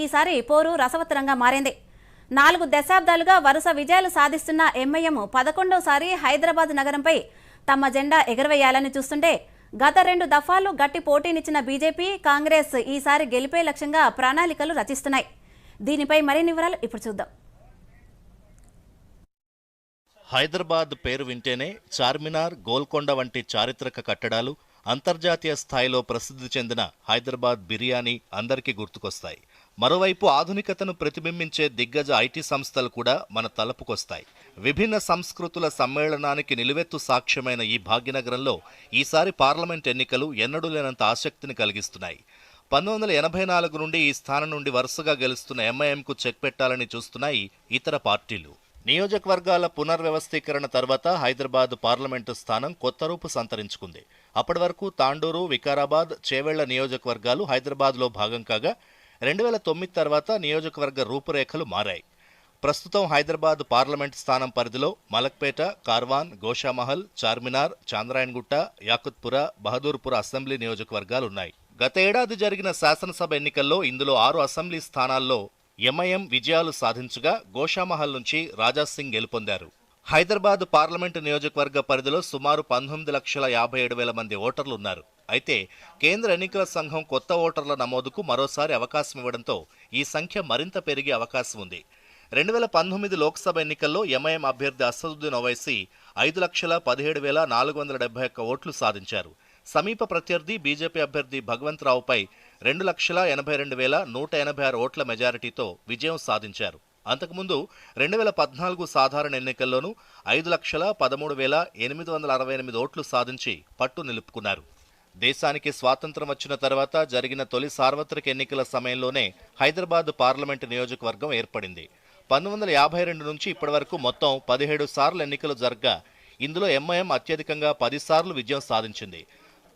ఈసారి పోరు రసవత్తరంగా మారింది. నాలుగు దశాబ్దాలుగా వరుస విజయాలు సాధిస్తున్న ఎంఐఎం పదకొండోసారి హైదరాబాద్ నగరంపై తమ జెండా ఎగురవేయాలని చూస్తుంటే గత రెండు దఫాలు గట్టి పోటీనిచ్చిన బీజేపీ కాంగ్రెస్ ఈసారి గెలిపే లక్ష్యంగా ప్రణాళికలు రచిస్తున్నాయి. దీనిపై మరిన్ని వివరాలు ఇప్పుడు చూద్దాం. హైదరాబాద్ పేరు వింటేనే చార్మినార్ గోల్కొండ వంటి చారిత్రక కట్టడాలు అంతర్జాతీయ స్థాయిలో ప్రసిద్ధి చెందిన హైదరాబాద్ బిర్యానీ అందరికీ గుర్తుకొస్తాయి. మరోవైపు ఆధునికతను ప్రతిబింబించే దిగ్గజ ఐటీ సంస్థలు కూడా మన తలపుకొస్తాయి. విభిన్న సంస్కృతుల సమ్మేళనానికి నిలువెత్తు సాక్ష్యమైన ఈ భాగ్యనగరంలో ఈసారి పార్లమెంట్ ఎన్నికలు ఎన్నడూ లేనంత ఆసక్తిని కలిగిస్తున్నాయి. పంతొమ్మిది వందల ఎనభై నాలుగు నుండి ఈ స్థానం నుండి వరుసగా గెలుస్తున్న ఎంఐఎంకు చెక్ పెట్టాలని చూస్తున్నాయి ఇతర పార్టీలు. నియోజకవర్గాల పునర్వ్యవస్థీకరణ తర్వాత హైదరాబాద్ పార్లమెంటు స్థానం కొత్త రూపు సంతరించుకుంది. అప్పటి వరకు తాండూరు వికారాబాద్ చేవెళ్ళ నియోజకవర్గాలు హైదరాబాద్లో భాగం కాగా రెండు వేల తొమ్మిది తర్వాత నియోజకవర్గ రూపురేఖలు మారాయి. ప్రస్తుతం హైదరాబాద్ పార్లమెంట్ స్థానం పరిధిలో మలక్పేట కార్వాన్ గోషామహల్ చార్మినార్ చాంద్రాయణగుట్ట యాకుత్పుర బహదూర్పుర అసెంబ్లీ నియోజకవర్గాలున్నాయి. గత ఏడాది జరిగిన శాసనసభ ఎన్నికల్లో ఇందులో ఆరు అసెంబ్లీ స్థానాల్లో ఎంఐఎం విజయాలు సాధించగా గోషామహల్ నుంచి రాజాసింగ్ గెలుపొందారు. హైదరాబాద్ పార్లమెంటు నియోజకవర్గ పరిధిలో సుమారు పంతొమ్మిది లక్షల యాభై ఏడు వేల మంది ఓటర్లు ఉన్నారు. అయితే కేంద్ర ఎన్నికల సంఘం కొత్త ఓటర్ల నమోదుకు మరోసారి అవకాశం ఇవ్వడంతో ఈ సంఖ్య మరింత పెరిగే అవకాశం ఉంది. రెండు వేల పంతొమ్మిది లోక్సభ ఎన్నికల్లో ఎంఐఎం అభ్యర్థి అసదుద్దీన్ ఓవైసీ ఐదు లక్షల పదిహేడు వేల నాలుగు వందల డెబ్బై ఒక్క ఓట్లు సాధించారు. సమీప ప్రత్యర్థి బీజేపీ అభ్యర్థి భగవంతరావుపై రెండు లక్షల ఎనభై రెండు వేల నూట ఎనభై ఆరు ఓట్ల మెజారిటీతో విజయం సాధించారు. అంతకుముందు రెండు వేల పద్నాలుగు సాధారణ ఎన్నికల్లోనూ ఐదు లక్షల పదమూడు వేల ఎనిమిది వందల అరవై ఎనిమిది ఓట్లు సాధించి పట్టు నిలుపుకున్నారు. దేశానికి స్వాతంత్రం వచ్చిన తర్వాత జరిగిన తొలి సార్వత్రిక ఎన్నికల సమయంలోనే హైదరాబాద్ పార్లమెంటు నియోజకవర్గం ఏర్పడింది. పంతొమ్మిది వందల యాభై రెండు నుంచి ఇప్పటివరకు మొత్తం పదిహేడు సార్లు ఎన్నికలు జరగ్గా ఇందులో ఎంఐఎం అత్యధికంగా పదిసార్లు విజయం సాధించింది.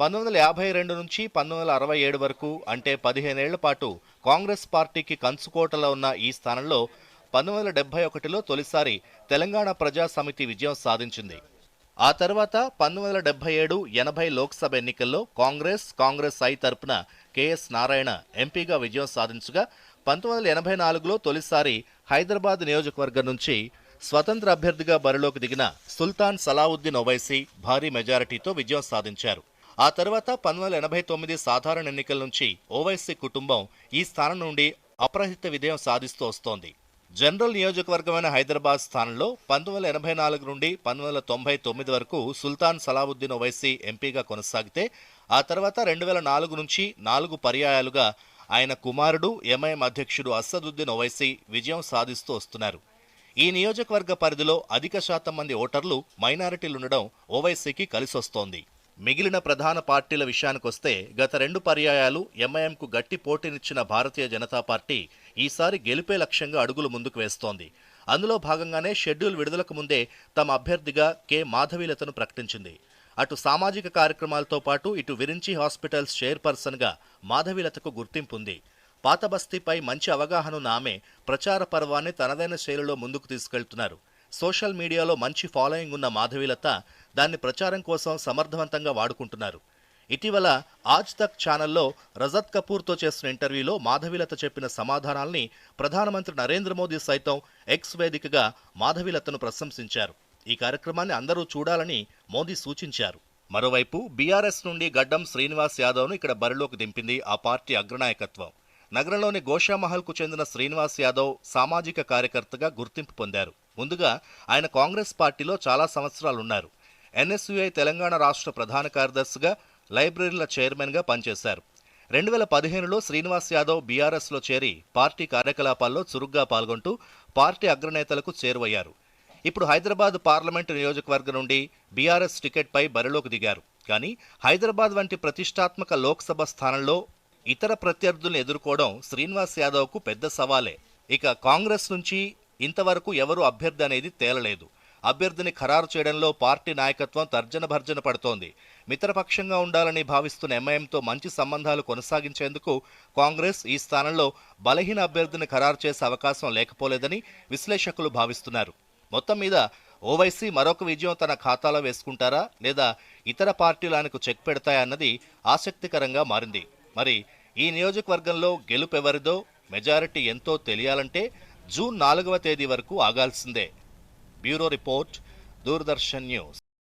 పంతొమ్మిది వందల యాభై రెండు నుంచి పంతొమ్మిది వందల అరవై ఏడు వరకు అంటే పదిహేనేళ్ళ పాటు కాంగ్రెస్ పార్టీకి కంచుకోటలో ఉన్న ఈ స్థానంలో పంతొమ్మిది వందల డెబ్బై ఒకటిలో తొలిసారి తెలంగాణ ప్రజా సమితి విజయం సాధించింది. ఆ తర్వాత పంతొమ్మిది వందల డెబ్బై ఏడు ఎనభై లోక్సభ ఎన్నికల్లో కాంగ్రెస్ కాంగ్రెస్ ఐ తరపున కెఎస్ నారాయణ ఎంపీగా విజయం సాధించగా పంతొమ్మిది వందల ఎనభై నాలుగులో తొలిసారి హైదరాబాద్ నియోజకవర్గం నుంచి స్వతంత్ర అభ్యర్థిగా బరిలోకి దిగిన సుల్తాన్ సలావుద్దీన్ ఒవైసీ భారీ మెజారిటీతో విజయం సాధించారు. ఆ తర్వాత పంతొమ్మిది వందల ఎనభై తొమ్మిది సాధారణ ఎన్నికల నుంచి ఓవైసీ కుటుంబం ఈ స్థానం నుండి అప్రహిత విజయం సాధిస్తూ వస్తోంది. జనరల్ నియోజకవర్గమైన హైదరాబాద్ స్థానంలో పంతొమ్మిది వందల ఎనభై నాలుగు నుండి పంతొమ్మిది వందల తొంభై తొమ్మిది వరకు సుల్తాన్ సలావుద్దీన్ ఓవైసీ ఎంపీగా కొనసాగితే ఆ తర్వాత రెండు వేల నాలుగు నుంచి నాలుగు పర్యాయాలుగా ఆయన కుమారుడు ఎంఐఎం అధ్యక్షుడు అసదుద్దీన్ ఓవైసీ విజయం సాధిస్తూ వస్తున్నారు. ఈ నియోజకవర్గ పరిధిలో అధిక శాతం మంది ఓటర్లు మైనారిటీలుండడం ఓవైసీకి కలిసొస్తోంది. మిగిలిన ప్రధాన పార్టీల విషయానికొస్తే గత రెండు పర్యాయాలు ఎంఐఎంకు గట్టి పోటీనిచ్చిన భారతీయ జనతా పార్టీ ఈసారి గెలిపే లక్ష్యంగా అడుగులు ముందుకు వేస్తోంది. అందులో భాగంగానే షెడ్యూల్ విడుదలకు ముందే తమ అభ్యర్థిగా కె. మాధవీలతను ప్రకటించింది. అటు సామాజిక కార్యక్రమాలతో పాటు ఇటు విరించి హాస్పిటల్స్ చైర్పర్సన్గా మాధవీలతకు గుర్తింపు ఉంది. పాత బస్తీపై మంచి అవగాహన ఉన్న ఆమె ప్రచార పర్వాన్ని తనదైన శైలిలో ముందుకు తీసుకెళ్తున్నారు. సోషల్ మీడియాలో మంచి ఫాలోయింగ్ ఉన్న మాధవీలత దాన్ని ప్రచారం కోసం సమర్థవంతంగా వాడుకుంటున్నారు. ఇటీవల ఆజ్ తక్ ఛానల్లో రజత్ కపూర్తో చేసిన ఇంటర్వ్యూలో మాధవీలత చెప్పిన సమాధానాల్ని ప్రధానమంత్రి నరేంద్ర మోదీ సైతం ఎక్స్ వేదికగా మాధవీలతను ప్రశంసించారు. ఈ కార్యక్రమాన్ని అందరూ చూడాలని మోదీ సూచించారు. మరోవైపు బీఆర్ఎస్ నుండి గడ్డం శ్రీనివాస్ యాదవ్ను ఇక్కడ బరిలోకి దింపింది ఆ పార్టీ అగ్రనాయకత్వం. నగరంలోని గోషామహల్కు చెందిన శ్రీనివాస్ యాదవ్ సామాజిక కార్యకర్తగా గుర్తింపు పొందారు. ముందుగా ఆయన కాంగ్రెస్ పార్టీలో చాలా సంవత్సరాలున్నారు. ఎన్ఎస్యుఐ తెలంగాణ రాష్ట్ర ప్రధాన కార్యదర్శిగా లైబ్రరీల చైర్మన్గా పనిచేశారు. రెండు వేల పదిహేనులో శ్రీనివాస్ యాదవ్ బీఆర్ఎస్లో చేరి పార్టీ కార్యకలాపాల్లో చురుగ్గా పాల్గొంటూ పార్టీ అగ్రనేతలకు చేరువయ్యారు. ఇప్పుడు హైదరాబాద్ పార్లమెంటు నియోజకవర్గం నుండి బీఆర్ఎస్ టికెట్పై బరిలోకి దిగారు. కానీ హైదరాబాద్ వంటి ప్రతిష్టాత్మక లోక్సభ స్థానంలో ఇతర ప్రత్యర్థులను ఎదుర్కోవడం శ్రీనివాస్ యాదవ్కు పెద్ద సవాలే. ఇక కాంగ్రెస్ నుంచి ఇంతవరకు ఎవరు అభ్యర్థి అనేది తేలలేదు. అభ్యర్థిని ఖరారు చేయడంలో పార్టీ నాయకత్వం తర్జన భర్జన పడుతోంది. మిత్రపక్షంగా ఉండాలని భావిస్తున్న ఎంఐఎంతో మంచి సంబంధాలు కొనసాగించేందుకు కాంగ్రెస్ ఈ స్థానంలో బలహీన అభ్యర్థిని ఖరారు చేసే అవకాశం లేకపోలేదని విశ్లేషకులు భావిస్తున్నారు. మొత్తం మీద ఓవైసీ మరొక విజయం తన ఖాతాలో వేసుకుంటారా? లేదా ఇతర పార్టీలు ఆయనకు చెక్ పెడతాయా అన్నది ఆసక్తికరంగా మారింది. మరి ఈ నియోజకవర్గంలో గెలుపెవరిదో మెజారిటీ ఎంతో తెలియాలంటే జూన్ నాలుగవ తేదీ వరకు ఆగాల్సిందే. Bureau report Doordarshan news.